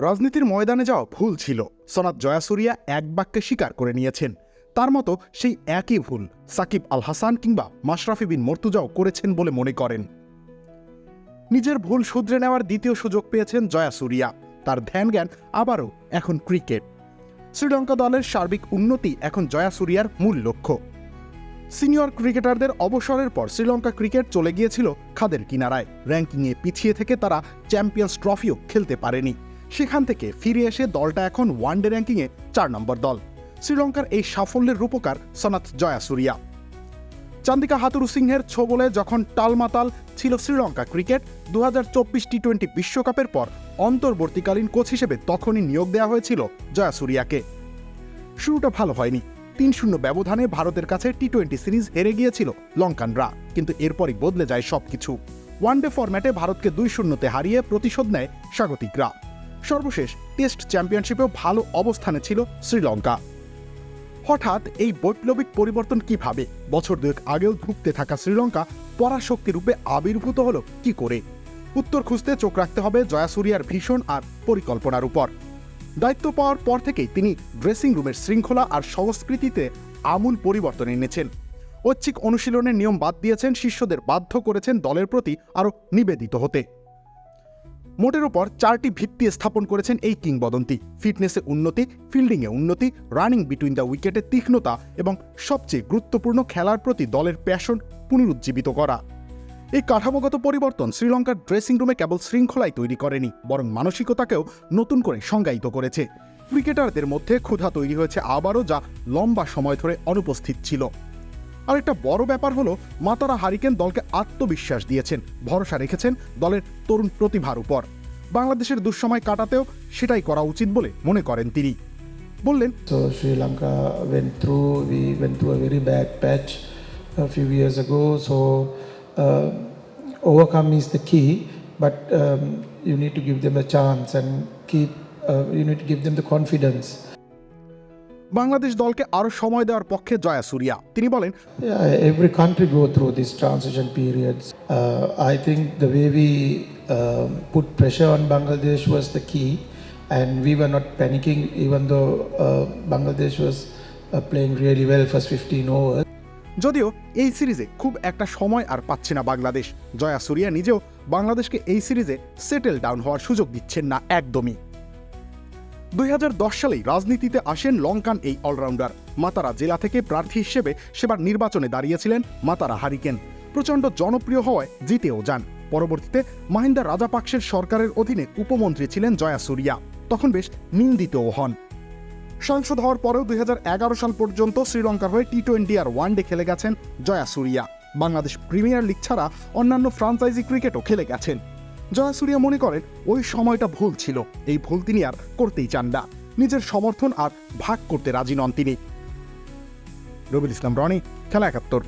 রাজনীতির ময়দানে যাওয়া ভুল ছিল। সনাত জয়াসুরিয়া এক বাক্যে স্বীকার করে নিয়েছেন। তার মতো সেই একই ভুল সাকিব আল হাসান কিংবা মাশরাফি বিন মর্তুজাও করেছেন বলে মনে করেন। নিজের ভুল শুধরে নেওয়ার দ্বিতীয় সুযোগ পেয়েছেন জয়াসুরিয়া। তার ধ্যান জ্ঞান আবারও এখন ক্রিকেট। শ্রীলঙ্কা দলের সার্বিক উন্নতি এখন জয়াসুরিয়ার মূল লক্ষ্য। সিনিয়র ক্রিকেটারদের অবসরের পর শ্রীলঙ্কা ক্রিকেট চলে গিয়েছিল খাদের কিনারায়। র্যাঙ্কিংয়ে পিছিয়ে থেকে তারা চ্যাম্পিয়ন্স ট্রফিও খেলতে পারেনি। সেখান থেকে ফিরে এসে দলটা এখন ওয়ানডে র্যাঙ্কিংয়ে চার নম্বর দল। শ্রীলঙ্কার এই সাফল্যের রূপকার সনাথ জয়াসুরিয়া। চান্দিকা হাতুরু সিংহের ছোবলে যখন টালমাতাল ছিল শ্রীলঙ্কা ক্রিকেট দু টি টোয়েন্টি বিশ্বকাপের পর অন্তর্বর্তীকালীন কোচ হিসেবে তখনই নিয়োগ দেওয়া হয়েছিল জয়াসুরিয়াকে। শুরুটা ভালো হয়নি। তিন শূন্য ব্যবধানে ভারতের কাছে টি টোয়েন্টি সিরিজ হেরে গিয়েছিল লঙ্কানরা, কিন্তু এরপরই বদলে যায় সবকিছু। ওয়ানডে ফরম্যাটে ভারতকে দুই শূন্যতে হারিয়ে প্রতিশোধ নেয় স্বাগতিকরা। সর্বশেষ টেস্ট চ্যাম্পিয়নশিপেও ভালো অবস্থানে ছিল শ্রীলঙ্কা। হঠাৎ এই বৈপ্লবিক পরিবর্তন কীভাবে? বছর দুয়েক আগেও ধুঁকতে থাকা শ্রীলঙ্কা পরাশক্তি রূপে আবির্ভূত হলো কি করে? উত্তর খুঁজতে চোখ রাখতে হবে জয়াসুরিয়ার ভীষণ আর পরিকল্পনার উপর। দায়িত্ব পাওয়ার পর থেকেই তিনি ড্রেসিং রুমের শৃঙ্খলা আর সংস্কৃতিতে আমূল পরিবর্তন এনেছেন। ঐচ্ছিক অনুশীলনের নিয়ম বাদ দিয়েছেন, শিষ্যদের বাধ্য করেছেন দলের প্রতি আরও নিবেদিত হতে। মোটের ওপর চারটি ভিত্তি স্থাপন করেছেন এই কিংবদন্তি। ফিটনেসে উন্নতি, ফিল্ডিংয়ে উন্নতি, রানিং বিটুইন দ্য উইকেটে তীক্ষ্ণতা এবং সবচেয়ে গুরুত্বপূর্ণ খেলার প্রতি দলের প্যাশন পুনরুজ্জীবিত করা। এই কাঠামোগত পরিবর্তন শ্রীলঙ্কার ড্রেসিং রুমে কেবল শৃঙ্খলাই তৈরি করেনি, বরং মানসিকতাকেও নতুন করে সংজ্ঞায়িত করেছে। ক্রিকেটারদের মধ্যে ক্ষুধা তৈরি হয়েছে আবারও যা লম্বা সময় ধরে অনুপস্থিত ছিল। আর একটা বড় ব্যাপার হলো, মাতারা হারিকেন দলকে আত্মবিশ্বাস দিয়েছেন, ভরসা রেখেছেন দলের তরুণ প্রতিভার উপর। বাংলাদেশের দুঃসময় কাটাতেও সেটাই করা উচিত বলে মনে করেন তিনি। বললেন তো Sri Lanka went through we went through very bad patch few years ago so overcome is the key but you need to give them the chance and keep you need to give them the confidence Bangladesh দলকে আরও সময় দেওয়ার পক্ষে Jayasuriya. তিনি বলেন every country go through this transition periods I think the way we put pressure on Bangladesh was the key and we were not panicking even the Bangladesh was playing really well first fifteen over যদিও এই সিরিজে খুব একটা সময় আর পাচ্ছে না বাংলাদেশ। জয়া সুরিয়া নিজেও বাংলাদেশকে এই সিরিজে সেটেল ডাউন হওয়ার সুযোগ দিচ্ছেন না একদমই। দুই হাজার দশ সালেই রাজনীতিতে আসেন লঙ্কান এই অলরাউন্ডার। মাতারা জেলা থেকে প্রার্থী হিসেবে সেবার নির্বাচনে দাঁড়িয়েছিলেন মাতারা হারিকেন। প্রচণ্ড জনপ্রিয় হওয়ায় জিতেও যান। পরবর্তীতে মাহিন্দা রাজাপাকসের সরকারের অধীনে উপমন্ত্রী ছিলেন জয়াসুরিয়া তখন বেশ নিন্দিতও হন। সাংসদ হওয়ার পরেও দুই হাজার এগারো সাল পর্যন্ত শ্রীলঙ্কার হয়ে টি টোয়েন্টি আর ওয়ানডে খেলে গেছেন জয়াসুরিয়া বাংলাদেশ প্রিমিয়ার লিগ ছাড়া অন্যান্য ফ্রাঞ্চাইজি ক্রিকেটও খেলে গেছেন। জয়াসুরিয়া মনে করেন, ওই সময়টা ভুল ছিল। এই ভুল তিনি আর করতেই চান না। নিজের সমর্থন আর ভাগ করতে রাজি নন তিনি। রবিল ইসলাম, রনি, খেলা একাত্তর।